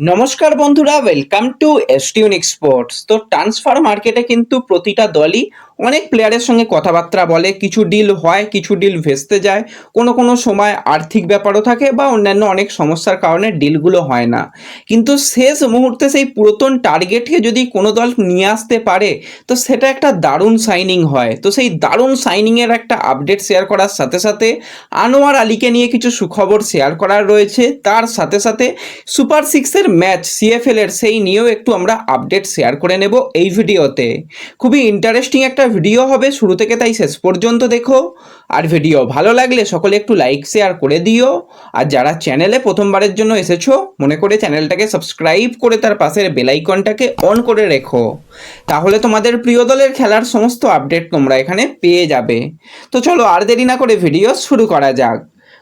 নমস্কার বন্ধুরা welcome to এসটিউনিক স্পোর্টস তো ট্রান্সফার মার্কেটে কিন্তু প্রতিটা দলই অনেক প্লেয়ারের সঙ্গে কথাবার্তা বলে, কিছু ডিল হয়, কিছু ডিল ভেস্তে যায়, কোনো কোনো সময় আর্থিক ব্যাপারও থাকে বা অন্যান্য অনেক সমস্যার কারণে ডিলগুলো হয় না। কিন্তু শেষ মুহূর্তে সেই পুরাতন টার্গেটকে যদি কোনো দল নিয়ে আসতে পারে, তো সেটা একটা দারুণ সাইনিং হয়। তো সেই দারুণ সাইনিংয়ের একটা আপডেট শেয়ার করার সাথে সাথে আনোয়ার আলীকে নিয়ে কিছু সুখবর শেয়ার করার রয়েছে। তার সাথে সাথে সুপার সিক্সের ম্যাচ সিএফএল এর সেই নিয়েও একটু আমরা আপডেট শেয়ার করে নেব এই ভিডিওতে। খুবই ইন্টারেস্টিং একটা ভিডিও হবে, শুরু থেকে তাই শেষ পর্যন্ত দেখো। আর ভিডিও ভালো লাগলে সকলে একটু লাইক শেয়ার করে দিও। আর যারা চ্যানেলে প্রথমবারের জন্য এসেছ, মনে করে চ্যানেলটাকে সাবস্ক্রাইব করে তার পাশের বেলাইকনটাকে অন করে রেখো। তাহলে তোমাদের প্রিয় দলের খেলার সমস্ত আপডেট তোমরা এখানে পেয়ে যাবে। তো চলো আর দেরি না করে ভিডিও শুরু করা যাক।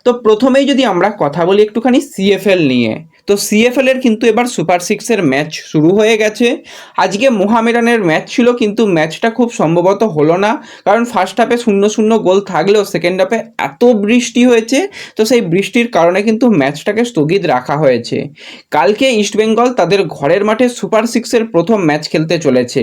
তো প্রথমেই যদি আমরা কথা বলি একটুখানি সিএফএল নিয়ে। তো সিএফএল এর কিন্তু এবার সুপার সিক্সের ম্যাচ শুরু হয়ে গেছে। আজকে মোহামেডানের ম্যাচ ছিল, কিন্তু ম্যাচটা খুব সম্ভবত হলো না। কারণ ফার্স্ট হাফে শূন্য শূন্য গোল থাকলেও সেকেন্ড হাফে এত বৃষ্টি হয়েছে, তো সেই বৃষ্টির কারণে কিন্তু ম্যাচটাকে স্থগিত রাখা হয়েছে। কালকে ইস্টবেঙ্গল তাদের ঘরের মাঠে সুপার সিক্সের প্রথম ম্যাচ খেলতে চলেছে।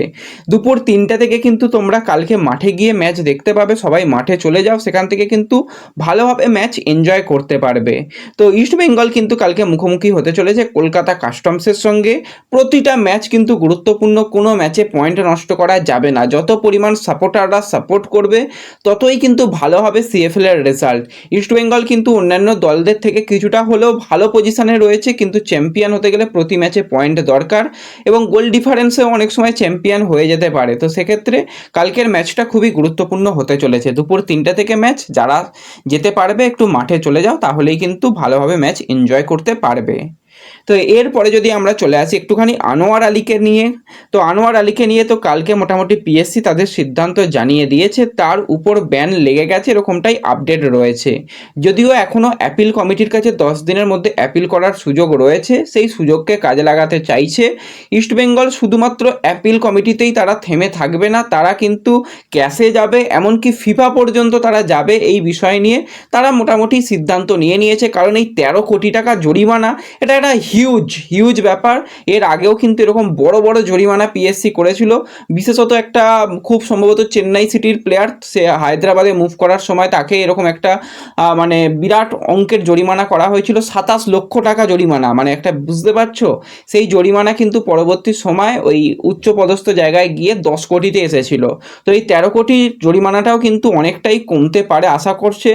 দুপুর তিনটা থেকে কিন্তু তোমরা কালকে মাঠে গিয়ে ম্যাচ দেখতে পাবে, সবাই মাঠে চলে যাও, সেখান থেকে কিন্তু ভালোভাবে ম্যাচ এনজয় করতে পারবে। তো ইস্টবেঙ্গল কিন্তু কালকে মুখোমুখি হতে চলেছে কলকাতা কাস্টমসের সঙ্গে। প্রতিটা ম্যাচ কিন্তু গুরুত্বপূর্ণ, কোনো ম্যাচে পয়েন্ট নষ্ট করা যাবে না। যত পরিমাণ সাপোর্টাররা সাপোর্ট করবে, ততই কিন্তু ভালো হবে সিএফএল এর রেজাল্ট ইস্টবেঙ্গল কিন্তু অন্যান্য দলদের থেকে কিছুটা হলেও ভালো পজিশনে রয়েছে, কিন্তু চ্যাম্পিয়ন হতে গেলে প্রতি ম্যাচে পয়েন্ট দরকার এবং গোল ডিফারেন্সেও অনেক সময় চ্যাম্পিয়ন হয়ে যেতে পারে। তো সেক্ষেত্রে কালকের ম্যাচটা খুবই গুরুত্বপূর্ণ হতে চলেছে। দুপুর তিনটা থেকে ম্যাচ যারা যেতে পারবে, একটু মাঠে চলে যাও, তাহলেই কিন্তু ভালোভাবে ম্যাচ এনজয় করতে পারবে। তো এরপরে যদি আমরা চলে আসি একটুখানি আনোয়ার আলীকে নিয়ে, তো আনোয়ার আলীকে নিয়ে তো কালকে মোটামুটি পিএসসি তাদের সিদ্ধান্ত জানিয়ে দিয়েছে, তার উপর ব্যান লেগে গেছে এরকমটাই আপডেট রয়েছে। যদিও এখনও অ্যাপিল কমিটির কাছে দশ দিনের মধ্যে অ্যাপিল করার সুযোগ রয়েছে, সেই সুযোগকে কাজে লাগাতে চাইছে। ইস্টবেঙ্গল শুধুমাত্র অ্যাপিল কমিটিতেই তারা থেমে থাকবে না, তারা কিন্তু ক্যাশে যাবে, এমনকি ফিফা পর্যন্ত তারা যাবে এই বিষয় নিয়ে। তারা মোটামুটি সিদ্ধান্ত নিয়ে নিয়েছে, কারণ এই তেরো কোটি টাকা জরিমানা, এটা একটা হিউজ হিউজ ব্যাপার। এর আগেও কিন্তু এরকম বড় বড় জরিমানা পিএসসি করেছিল। বিশেষত একটা খুব সম্ভবত চেন্নাই সিটির প্লেয়ার সে হায়দ্রাবাদে মুভ করার সময় তাকে এরকম একটা মানে বিরাট অঙ্কের জরিমানা করা হয়েছিল। সাতাশ লক্ষ টাকা জরিমানা। মানে একটা বুঝতে পারছ? সেই জরিমানা কিন্তু পরবর্তী সময় ওই উচ্চপদস্থ জায়গায় গিয়ে দশ কোটিতে এসেছিল। তো এই তেরো কোটি জরিমানাটাও কিন্তু অনেকটাই কমতে পারে আশা করছে।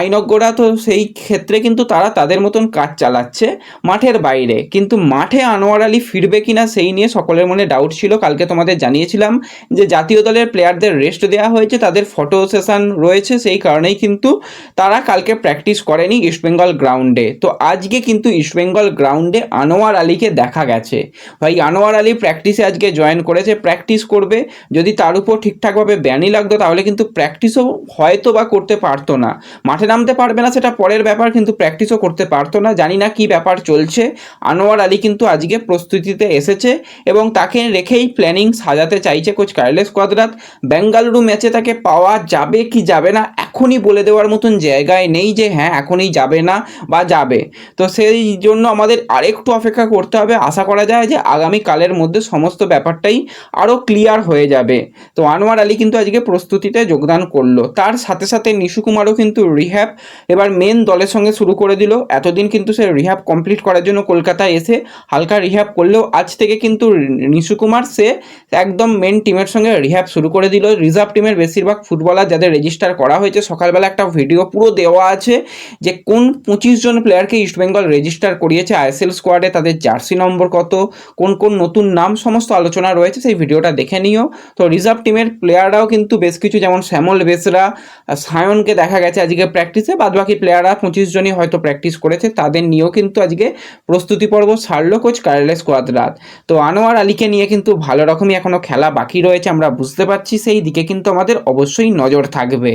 আইনজ্ঞরা তো সেই ক্ষেত্রে কিন্তু তারা তাদের মতন কাজ চালাচ্ছে। মাঠের বাইরে। কিন্তু মাঠে আনোয়ার আলী ফিরবে কিনা সেই নিয়ে সকলের মনে ডাউট ছিল। কালকে তোমাদের জানিয়েছিলাম যে জাতীয় দলের প্লেয়ারদের রেস্ট দেওয়া হয়েছে, তাদের ফটো সেশন রয়েছে, সেই কারণেই কিন্তু তারা কালকে প্র্যাকটিস করেনি ইস্টবেঙ্গল গ্রাউন্ডে তো আজকে কিন্তু ইস্টবেঙ্গল গ্রাউন্ডে আনোয়ার আলীকে দেখা গেছে। ভাই, আনোয়ার আলী প্র্যাকটিসে আজকে জয়েন করেছে প্র্যাকটিস করবে। যদি তার উপর ঠিকঠাকভাবে ব্যানই লাগতো, তাহলে কিন্তু প্র্যাকটিসও হয়তো বা করতে পারতো না। মাঠে নামতে পারবে না, সেটা পরের ব্যাপার, কিন্তু প্র্যাকটিসও করতে পারতো না। জানি না কি ব্যাপার চলছে। আনোয়ার আলী কিন্তু আজকে প্রস্তুতিতে এসেছে এবং তাকে রেখেই প্ল্যানিং সাজাতে চাইছে কোচ কার্লেস কোয়াদ্রাত। বেঙ্গালুরু ম্যাচে তাকে পাওয়া যাবে কি যাবে না এখনই বলে দেওয়ার মতন জায়গায় নেই যে হ্যাঁ এখনই যাবে না বা যাবে। তো সেই জন্য আমাদের আরেকটু অপেক্ষা করতে হবে। আশা করা যায় যে আগামীকালের মধ্যে সমস্ত ব্যাপারটাই আরও ক্লিয়ার হয়ে যাবে। তো আনোয়ার আলী কিন্তু আজকে প্রস্তুতিতে যোগদান করল। তার সাথে সাথে নিশু কুমারও কিন্তু রিহ্যাব এবার মেন দলের সঙ্গে শুরু করে দিল। এতদিন কিন্তু সে রিহ্যাব কমপ্লিট করার জন্য কলকাতায় এসে হালকা রিহ্যাব করলেও আজ থেকে কিন্তু নিশু কুমার সে একদম মেন টিমের সঙ্গে রিহ্যাব শুরু করে দিল। রিজার্ভ টিমের বেশিরভাগ ফুটবলার যাদের রেজিস্টার করা হয়েছে সকালবেলা একটা ভিডিও পুরো দেওয়া আছে যে কোন পঁচিশ জন প্লেয়ারকে ইস্টবেঙ্গল রেজিস্টার করিয়েছে আইএসএল স্কোয়াডে তাদের জার্সি নম্বর কত, কোন কোন নতুন নাম, সমস্ত আলোচনা রয়েছে, সেই ভিডিওটা দেখে নিও। তো রিজার্ভ টিমের প্লেয়াররাও কিন্তু বেশ কিছু, যেমন শ্যামল বেসরা, সায়নকে দেখা গেছে আজকে প্র্যাকটিসে বাদবাকি প্লেয়াররা পঁচিশ জনই হয়তো প্র্যাকটিস করেছে, তাদের নিয়েও কিন্তু আজকে প্রস্তুতি পর্ব সারলো কোচ কার্লেস কোয়াদ্রাত তো আনোয়ার আলীকে নিয়ে কিন্তু ভালো রকমই এখনও খেলা বাকি রয়েছে, আমরা বুঝতে পারছি, সেই দিকে কিন্তু আমাদের অবশ্যই নজর থাকবে।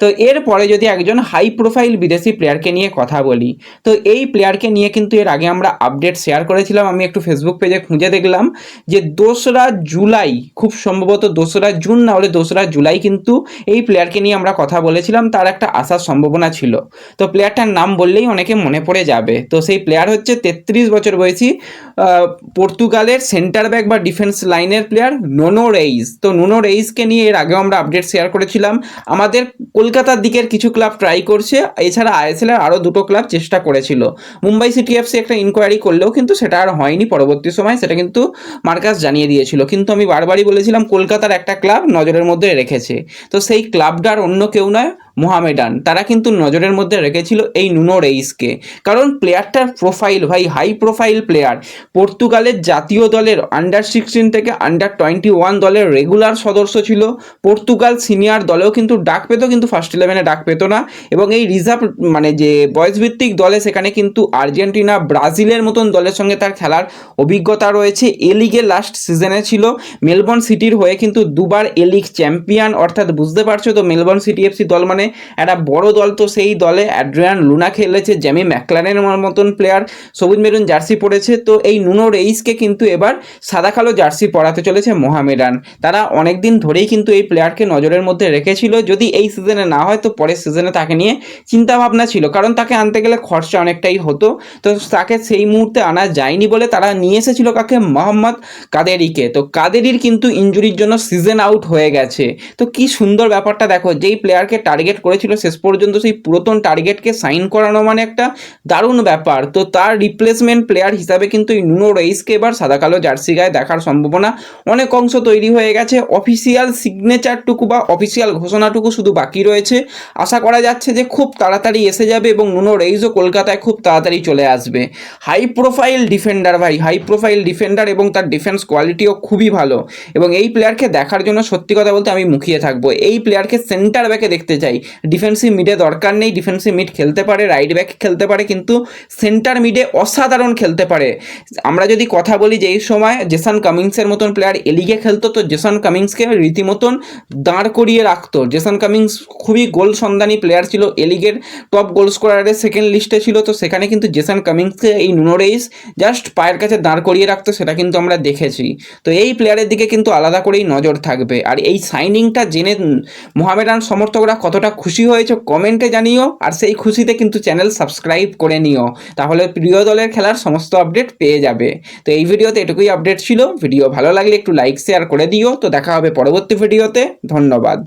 তো এরপরে যদি একজন হাই প্রোফাইল বিদেশি প্লেয়ারকে নিয়ে কথা বলি, তো এই প্লেয়ারকে নিয়ে কিন্তু এর আগে আমরা আপডেট শেয়ার করেছিলাম, আমি একটু ফেসবুক পেজে খুঁজে দেখলাম যে দোসরা জুলাই, খুব সম্ভবত দোসরা জুন না হলে দোসরা জুলাই কিন্তু এই প্লেয়ারকে নিয়ে আমরা কথা বলেছিলাম, তার একটা আসার সম্ভাবনা ছিল। তো প্লেয়ারটার নাম বললেই অনেকে মনে পড়ে যাবে। তো সেই প্লেয়ার হচ্ছে তেত্রিশ বছর বয়সী পর্তুগালের সেন্টার ব্যাক বা ডিফেন্স লাইনের প্লেয়ার নোনো রেইস তো নোনো রেইসকে নিয়ে এর আগেও আমরা আপডেট শেয়ার করেছিলাম। আমাদের কলকাতার দিকের কিছু ক্লাব ট্রাই করছে। এছাড়া আইএসএল এর আরও দুটো ক্লাব চেষ্টা করেছিল। মুম্বাই সিটি এফসি একটা ইনকোয়ারি করলেও কিন্তু সেটা আর হয়নি পরবর্তী সময়, সেটা কিন্তু মার্কাস জানিয়ে দিয়েছিল। কিন্তু আমি বারবারই বলেছিলাম, কলকাতার একটা ক্লাব নজরের মধ্যে রেখেছে। তো সেই ক্লাবটার অন্য কেউ নয় মোহামেডান। তারা কিন্তু নজরের মধ্যে রেখেছিল এই নুনো রেইসকে। কারণ প্লেয়ারটার প্রোফাইল, ভাই হাই প্রোফাইল প্লেয়ার পর্তুগালের জাতীয় দলের আন্ডার সিক্সটিন থেকে আন্ডার টোয়েন্টি ওয়ান দলের রেগুলার সদস্য ছিল। পর্তুগাল সিনিয়র দলেও কিন্তু ডাক পেতো, কিন্তু ফার্স্ট ইলেভেনে ডাক পেতো না। এবং এই রিজার্ভ মানে যে বয়স ভিত্তিক দলে, সেখানে কিন্তু আর্জেন্টিনা, ব্রাজিলের মতন দলের সঙ্গে তার খেলার অভিজ্ঞতা রয়েছে। এ লিগে লাস্ট সিজনে ছিল। মেলবোর্ন সিটির হয়ে কিন্তু দুবার এ লিগ চ্যাম্পিয়ন অর্থাৎ বুঝতে পারছ তো, মেলবোর্ন সিটি এফসি দল মানে একটা বড় দল তো সেই দলে অ্যাড্রিয়ান লুনা খেলেছে, জ্যামি ম্যাকলারের মতন প্লেয়ার সবুজ মেরুন জার্সি পরেছে, তো এই নুনো রেইসকে কিন্তু এবার সাদা কালো জার্সি পরাতে চলেছে মোহামেডান। তারা অনেক দিন ধরেই কিন্তু এই প্লেয়ারকে নজরের মধ্যে রেখেছিল, যদি এই সিজনে না হয় তো পরের সিজনে তাকে নিয়ে চিন্তা ভাবনা ছিল, কারণ তাকে আনতে গেলে খরচা অনেকটাই হতো। তো তাকে সেই মুহূর্তে আনা যায়নি বলে তারা নিয়ে এসেছিল কাকে? মোহাম্মদ কাদেরিকে। তো কাদেরির কিন্তু ইঞ্জুরির জন্য সিজন আউট হয়ে গেছে। তো কি সুন্দর ব্যাপারটা দেখো, যেই প্লেয়ারকে টার্গেট করেছিল, শেষ পর্যন্ত সেই পুরাতন টার্গেটকে সাইন করানো মানে একটা দারুণ ব্যাপার। তো তার রিপ্লেসমেন্ট প্লেয়ার হিসাবে কিন্তু এই নুনো রেইসকে এবার সাদা কালো জার্সি গায়ে দেখার সম্ভাবনা অনেক অংশ তৈরি হয়ে গেছে। অফিসিয়াল সিগনেচারটুকু বা অফিসিয়াল ঘোষণাটুকু শুধু বাকি রয়েছে। আশা করা যাচ্ছে যে খুব তাড়াতাড়ি এসে যাবে এবং নুনো রেইসও কলকাতায় খুব তাড়াতাড়ি চলে আসবে। হাই প্রোফাইল ডিফেন্ডার ভাই হাই প্রোফাইল ডিফেন্ডার এবং তার ডিফেন্স কোয়ালিটিও খুবই ভালো। এবং এই প্লেয়ারকে দেখার জন্য সত্যি কথা বলতে আমি মুখিয়ে থাকব। এই প্লেয়ারকে সেন্টার ব্যাকে দেখতে চাই। ডিফেন্সিভ মিডে দরকার নেই ডিফেন্সিভ মিড খেলতে পারে রাইট ব্যাক খেলতে পারে, কিন্তু সেন্টার মিডে অসাধারণ খেলতে পারে। আমরা যদি কথা বলি যে এই সময় জেসান কামিংসের মতন প্লেয়ার এলিগে খেলতো, তো জেসান কামিংসকে রীতিমতন দাঁড় করিয়ে রাখতো। জেসান কামিংস খুবই গোল সন্ধানী প্লেয়ার ছিল এলিগের টপ গোল স্কোরারের সেকেন্ড লিস্টে ছিল, তো সেখানে কিন্তু জেসান কামিংসকে এই নুনোরেইস জাস্ট পায়ের কাছে দাঁড় করিয়ে রাখতো, সেটা কিন্তু আমরা দেখেছি। তো এই প্লেয়ারের দিকে কিন্তু আলাদা করেই নজর থাকবে। আর এই সাইনিংটা জেনে মোহামেডান সমর্থকরা কতটা খুশি হয়েছে কমেন্টে জানিও, আর সেই খুশিতে কিন্তু চ্যানেল সাবস্ক্রাইব করে নিও। তাহলে প্রিয় দলের খেলার সমস্ত আপডেট পেয়ে যাবে। তো এই ভিডিওতে এটুকুই আপডেট ছিল। ভিডিও ভালো লাগলে একটু লাইক শেয়ার করে দিও। তো দেখা হবে পরবর্তী ভিডিওতে। ধন্যবাদ।